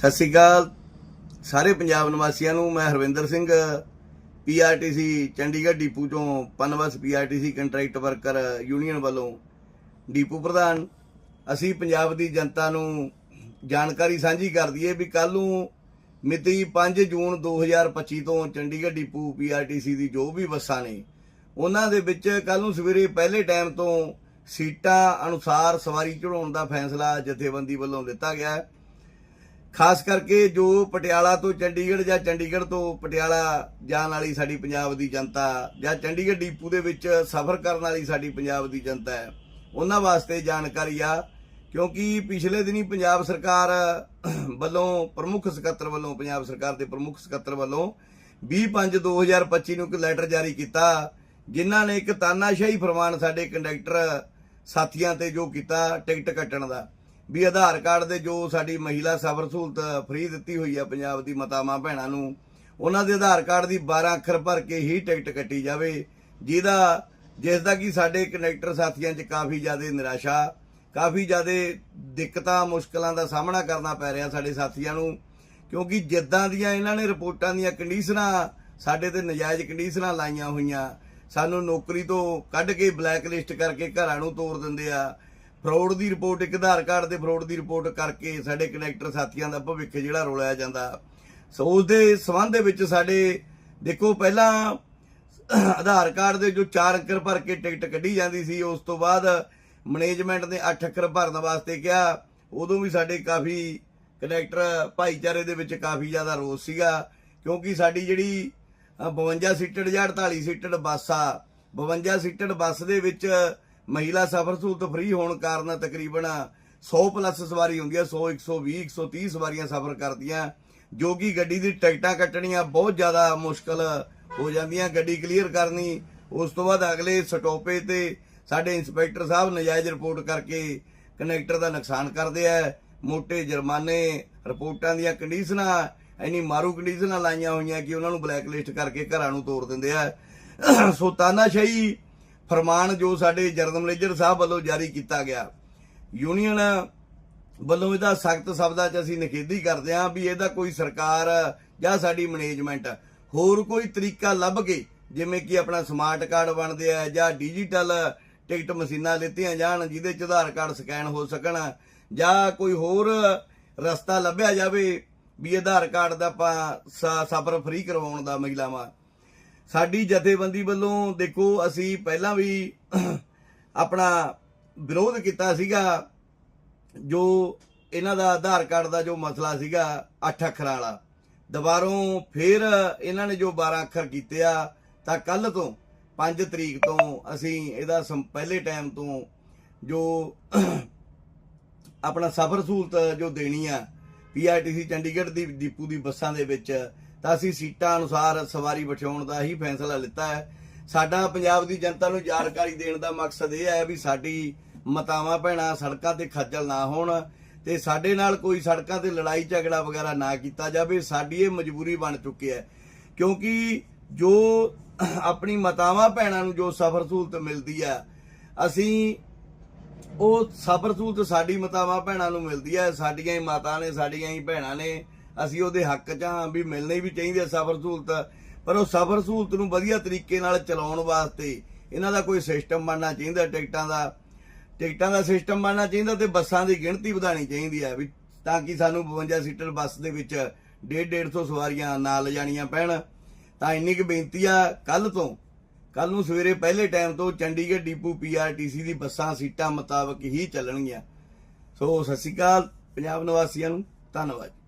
ਸਤਿ ਸ਼੍ਰੀ ਅਕਾਲ। ਸਾਰੇ ਪੰਜਾਬ ਨਿਵਾਸੀਆਂ ਨੂੰ ਮੈਂ ਹਰਵਿੰਦਰ ਸਿੰਘ ਪੀਆਰਟੀਸੀ ਚੰਡੀਗੜ੍ਹ ਡਿਪੂ ਤੋਂ ਪਨਵਸ ਪੀਆਰਟੀਸੀ ਕੰਟਰੈਕਟ ਵਰਕਰ ਯੂਨੀਅਨ ਵੱਲੋਂ ਡੀਪੂ ਪ੍ਰਧਾਨ, ਅਸੀਂ ਪੰਜਾਬ ਦੀ ਜਨਤਾ ਨੂੰ ਜਾਣਕਾਰੀ ਸਾਂਝੀ ਕਰ ਦਈਏ ਵੀ ਕੱਲ ਨੂੰ ਮਿਤੀ 5 ਜੂਨ 2025 ਤੋਂ ਚੰਡੀਗੜ੍ਹ ਡਿਪੂ ਪੀਆਰਟੀਸੀ ਦੀ ਜੋ ਵੀ ਬੱਸਾਂ ਨੇ, ਉਹਨਾਂ ਦੇ ਵਿੱਚ ਕੱਲ ਨੂੰ ਸਵੇਰੇ ਪਹਿਲੇ ਟਾਈਮ ਤੋਂ ਸੀਟਾਂ ਅਨੁਸਾਰ ਸਵਾਰੀ ਚੜਾਉਣ ਦਾ ਫੈਸਲਾ ਜਥੇਬੰਦੀ ਵੱਲੋਂ ਦਿੱਤਾ ਗਿਆ ਹੈ। ਖਾਸ ਕਰਕੇ ਜੋ ਪਟਿਆਲਾ ਤੋਂ ਚੰਡੀਗੜ੍ਹ ਜਾਂ ਚੰਡੀਗੜ੍ਹ ਤੋਂ ਪਟਿਆਲਾ ਜਾਣ ਵਾਲੀ ਸਾਡੀ ਪੰਜਾਬ ਦੀ ਜਨਤਾ ਜਾਂ ਚੰਡੀਗੜ੍ਹ ਡੀਪੂ ਦੇ ਵਿੱਚ ਸਫ਼ਰ ਕਰਨ ਵਾਲੀ ਸਾਡੀ ਪੰਜਾਬ ਦੀ ਜਨਤਾ ਹੈ, ਉਹਨਾਂ ਵਾਸਤੇ ਜਾਣਕਾਰੀ ਆ। ਕਿਉਂਕਿ ਪਿਛਲੇ ਦਿਨੀ ਪੰਜਾਬ ਸਰਕਾਰ ਵੱਲੋਂ ਪ੍ਰਮੁੱਖ ਸਕੱਤਰ ਵੱਲੋਂ, ਪੰਜਾਬ ਸਰਕਾਰ ਦੇ ਪ੍ਰਮੁੱਖ ਸਕੱਤਰ ਵੱਲੋਂ 20/5/2025 ਨੂੰ ਇੱਕ ਲੈਟਰ ਜਾਰੀ ਕੀਤਾ, ਜਿਨ੍ਹਾਂ ਨੇ ਇੱਕ ਤਾਨਾਸ਼ਾਹੀ ਫਰਮਾਨ ਸਾਡੇ ਕੰਡਕਟਰ ਸਾਥੀਆਂ ਤੇ ਜੋ ਕੀਤਾ ਟਿਕਟ ਕੱਟਣ ਦਾ। ਵੀ ਆਧਾਰ ਕਾਰਡ ਦੇ ਜੋ ਸਾਡੀ ਮਹਿਲਾ ਸਬਰ ਸਹੂਲਤ ਫ੍ਰੀ ਦਿੱਤੀ ਹੋਈ ਹੈ ਪੰਜਾਬ ਦੀ ਮਾਤਾਵਾਂ ਭੈਣਾਂ ਨੂੰ, ਉਹਨਾਂ ਦੇ ਆਧਾਰ ਕਾਰਡ ਦੀ 12 ਅੱਖਰ ਭਰ ਕੇ ਹੀ ਟਿਕਟ ਕੱਟੀ ਜਾਵੇ। ਜਿਹਦਾ ਜਿਸ ਦਾ ਕਿ ਸਾਡੇ ਕਨੈਕਟਰ ਸਾਥੀਆਂ 'ਚ ਕਾਫੀ ਜ਼ਿਆਦਾ ਨਿਰਾਸ਼ਾ, ਕਾਫੀ ਜ਼ਿਆਦਾ ਦਿੱਕਤਾਂ, ਮੁਸ਼ਕਲਾਂ ਦਾ ਸਾਹਮਣਾ ਕਰਨਾ ਪੈ ਰਿਹਾ ਸਾਡੇ ਸਾਥੀਆਂ ਨੂੰ। ਕਿਉਂਕਿ ਜਿੱਦਾਂ ਦੀਆਂ ਇਹਨਾਂ ਨੇ ਰਿਪੋਰਟਾਂ ਦੀਆਂ ਕੰਡੀਸ਼ਨਾਂ, ਸਾਡੇ ਤੇ ਨਜਾਇਜ਼ ਕੰਡੀਸ਼ਨਾਂ ਲਾਈਆਂ ਹੋਈਆਂ, ਸਾਨੂੰ ਨੌਕਰੀ ਤੋਂ ਕੱਢ ਕੇ ਬਲੈਕ ਲਿਸਟ ਕਰਕੇ ਘਰਾਂ ਨੂੰ ਤੋਰ ਦਿੰਦੇ ਆ। ਫਰਾਡ ਦੀ ਰਿਪੋਰਟ ਇੱਕ ਆਧਾਰ ਕਾਰਡ ਦੇ ਫਰਾਡ ਦੀ ਰਿਪੋਰਟ ਕਰਕੇ ਸਾਡੇ ਕਨੈਕਟਰ ਸਾਥੀਆਂ ਦਾ ਭਵਿੱਖ ਜਿਹੜਾ ਰੋਲਿਆ ਜਾਂਦਾ। ਸੋ ਉਸ ਦੇ ਸਬੰਧ ਦੇ ਵਿੱਚ ਸਾਡੇ ਦੇਖੋ ਪਹਿਲਾਂ ਆਧਾਰ ਕਾਰਡ ਦੇ ਜੋ 4 ਅੱਖਰ ਭਰ ਕੇ ਟਿਕਟ ਕੱਢੀ ਜਾਂਦੀ ਸੀ ਉਸ ਤੋਂ ਬਾਅਦ ਮੈਨੇਜਮੈਂਟ ਨੇ 8 ਅੱਖਰ ਭਰਨ ਵਾਸਤੇ ਕਿਹਾ। ਉਦੋਂ ਵੀ ਸਾਡੇ ਕਾਫੀ ਕਨੈਕਟਰ ਭਾਈਚਾਰੇ ਦੇ ਵਿੱਚ ਕਾਫੀ ਜ਼ਿਆਦਾ ਰੋਸ ਸੀਗਾ ਕਿਉਂਕਿ ਸਾਡੀ ਜਿਹੜੀ ਅ, 52 ਸੀਟਡ ਜਾਂ 48 ਸੀਟਡ ਬੱਸ ਆ 52 ਸੀਟਡ ਬੱਸ ਦੇ ਵਿੱਚ ਮਹਿਲਾ ਸਫ਼ਰ ਸਹੂਲਤ ਫ੍ਰੀ ਹੋਣ ਕਾਰਨ ਤਕਰੀਬਨ 100 ਪਲੱਸ ਸਵਾਰੀ ਹੁੰਦੀ ਆ 100 120 130 ਸਵਾਰੀਆਂ ਸਫ਼ਰ ਕਰਦੀਆਂ, ਜੋ ਕਿ ਗੱਡੀ ਦੀ ਟਿਕਟਾਂ ਕੱਟਣੀਆਂ ਬਹੁਤ ਜ਼ਿਆਦਾ ਮੁਸ਼ਕਲ ਹੋ ਜਾਂਦੀਆਂ, ਗੱਡੀ ਕਲੀਅਰ ਕਰਨੀ। ਉਸ ਤੋਂ ਬਾਅਦ ਅਗਲੇ ਸਟਾਪੇ ਤੇ ਸਾਡੇ ਇੰਸਪੈਕਟਰ ਸਾਹਿਬ ਨਜਾਇਜ਼ ਰਿਪੋਰਟ ਕਰਕੇ ਕਨੈਕਟਰ ਦਾ ਨੁਕਸਾਨ ਕਰਦੇ ਆ। ਮੋٹے ਜੁਰਮਾਨੇ, ਰਿਪੋਰਟਾਂ ਦੀਆਂ ਕੰਡੀਸ਼ਨਾਂ ਇੰਨੀ ਮਾਰੂ ਕੰਡੀਸ਼ਨਾਂ ਲਾਈਆਂ ਹੋਈਆਂ ਕਿ ਉਹਨਾਂ ਨੂੰ ਬਲੈਕ ਲਿਸਟ ਕਰਕੇ ਘਰਾਂ ਨੂੰ ਤੋੜ ਦਿੰਦੇ ਆ। ਸੋ ਤਾਨਾਸ਼ਾਹੀ ਫਰਮਾਨ ਜੋ ਸਾਡੇ ਜਨਰਲ ਮੈਨੇਜਰ ਸਾਹਿਬ ਵੱਲੋਂ ਜਾਰੀ ਕੀਤਾ ਗਿਆ। ਯੂਨੀਅਨ ਵੱਲੋਂ ਇਹਦਾ ਸਖਤ ਸ਼ਬਦਾਂ 'ਚ ਅਸੀਂ ਨਿਖੇਧੀ ਕਰਦੇ ਹਾਂ ਵੀ ਇਹਦਾ ਕੋਈ ਸਰਕਾਰ ਜਾਂ ਸਾਡੀ ਮੈਨੇਜਮੈਂਟ ਹੋਰ ਕੋਈ ਤਰੀਕਾ ਲੱਭ ਕੇ ਜਿਵੇਂ ਕਿ ਆਪਣਾ ਸਮਾਰਟ ਕਾਰਡ ਬਣਦੇ ਆ ਜਾਂ ਡਿਜੀਟਲ ਟਿਕਟ ਮਸ਼ੀਨਾਂ ਲਿੱਤੀਆਂ ਜਾਣ ਜਿਹਦੇ 'ਚ ਆਧਾਰ ਕਾਰਡ ਸਕੈਨ ਹੋ ਸਕਣ ਜਾਂ ਕੋਈ ਹੋਰ ਰਸਤਾ ਲੱਭਿਆ ਜਾਵੇ ਵੀ ਆਧਾਰ ਕਾਰਡ ਦਾ ਆਪਾਂ ਸ- ਸਫ਼ਰ ਫ੍ਰੀ ਕਰਵਾਉਣ ਦਾ ਮਹਿਲਾਵਾਂ ਸਾਡੀ ਜਥੇਬੰਦੀ ਵੱਲੋਂ ਦੇਖੋ, ਅਸੀਂ ਪਹਿਲਾਂ ਵੀ ਆਪਣਾ ਵਿਰੋਧ ਕੀਤਾ ਸੀਗਾ, ਜੋ ਇਹਨਾਂ ਦਾ ਆਧਾਰ ਕਾਰਡ ਦਾ ਜੋ ਮਸਲਾ ਸੀਗਾ 8 ਅੱਖਰਾਂ ਵਾਲਾ। ਦੁਬਾਰੋਂ ਫਿਰ ਇਹਨਾਂ ਨੇ ਜੋ 12 ਅੱਖਰ ਕੀਤੇ ਆ, ਤਾਂ ਕੱਲ ਤੋਂ 5 ਤਰੀਕ ਤੋਂ ਅਸੀਂ ਇਹਦਾ ਸੰ- ਪਹਿਲੇ ਟਾਈਮ ਤੋਂ ਜੋ ਆਪਣਾ ਸਫ਼ਰ ਸਹੂਲਤ ਜੋ ਦੇਣੀ ਆ ਪੀਆਰਟੀਸੀ ਚੰਡੀਗੜ੍ਹ ਦੀ ਡਿਪੂ ਦੀ ਬੱਸਾਂ ਦੇ ਵਿੱਚ ਤਾਂ ਅਸੀਂ ਸੀਟਾਂ ਅਨੁਸਾਰ ਸਵਾਰੀ ਬਿਠਾਉਣ ਦਾ ਹੀ ਫੈਸਲਾ ਲਿੱਤਾ ਹੈ। ਸਾਡਾ ਪੰਜਾਬ ਦੀ ਜਨਤਾ ਨੂੰ ਜਾਣਕਾਰੀ ਦੇਣ ਦਾ ਮਕਸਦ ਇਹ ਹੈ ਵੀ ਸਾਡੀ ਮਤਾਵਾਂ ਭੈਣਾਂ ਸੜਕਾਂ ਤੇ ਖੱਜਲ ਨਾ ਹੋਣ ਤੇ ਸਾਡੇ ਨਾਲ ਕੋਈ ਸੜਕਾਂ ਤੇ ਲੜਾਈ ਝਗੜਾ ਵਗੈਰਾ ਨਾ ਕੀਤਾ ਜਾਵੇ, ਸਾਡੀ ਇਹ ਮਜਬੂਰੀ ਬਣ ਚੁੱਕੀ ਹੈ। ਕਿਉਂਕਿ ਜੋ ਆਪਣੀ ਮਤਾਵਾਂ ਭੈਣਾਂ ਨੂੰ ਜੋ ਸਫ਼ਰ ਸਹੂਲਤ ਮਿਲਦੀ ਹੈ, ਅਸੀਂ ਉਹ ਸਫ਼ਰ ਸਹੂਲਤ ਸਾਡੀ ਮਤਾਵਾਂ ਭੈਣਾਂ ਨੂੰ ਮਿਲਦੀ ਹੈ, ਸਾਡੀਆਂ ਹੀ ਮਾਤਾ ਨੇ, ਸਾਡੀਆਂ ਹੀ ਭੈਣਾਂ ਨੇ ਅਸੀਂ ਉਹਦੇ ਹੱਕ 'ਚ ਹਾਂ ਵੀ ਮਿਲਣੀ ਵੀ ਚਾਹੀਦੀ ਹੈ ਸਫ਼ਰ ਸਹੂਲਤ। ਪਰ ਉਹ ਸਫ਼ਰ ਸਹੂਲਤ ਨੂੰ ਵਧੀਆ ਤਰੀਕੇ ਨਾਲ ਚਲਾਉਣ ਵਾਸਤੇ ਇਹਨਾਂ ਦਾ ਕੋਈ ਸਿਸਟਮ ਬਣਨਾ ਚਾਹੀਦਾ ਟਿਕਟਾਂ ਦਾ। ਟਿਕਟਾਂ ਦਾ ਸਿਸਟਮ ਬਣਨਾ ਚਾਹੀਦਾ ਤੇ ਬੱਸਾਂ ਦੀ ਗਿਣਤੀ ਵਧਾਣੀ ਚਾਹੀਦੀ ਹੈ ਵੀ ਤਾਂ ਕਿ ਸਾਨੂੰ 52 ਸੀਟਰ ਬੱਸ ਦੇ ਵਿੱਚ 1.5 150 ਸਵਾਰੀਆਂ ਨਾਲ ਲਿਜਾਣੀਆਂ ਪੈਣ। ਤਾਂ ਇੰਨੀ ਕੁ ਬੇਨਤੀ ਆ ਕੱਲ ਤੋਂ ਕੱਲ ਨੂੰ ਸਵੇਰੇ ਪਹਿਲੇ ਟਾਈਮ ਤੋਂ ਚੰਡੀਗੜ੍ਹ ਡਿਪੂ ਪੀਆਰਟੀਸੀ ਦੀ ਬੱਸਾਂ ਸੀਟਾਂ ਮੁਤਾਬਕ ਹੀ ਚੱਲਣਗੀਆਂ। ਸੋ ਸਤਿ ਸ਼੍ਰੀ ਅਕਾਲ, ਪੰਜਾਬ ਨਿਵਾਸੀਆਂ ਨੂੰ ਧੰਨਵਾਦ।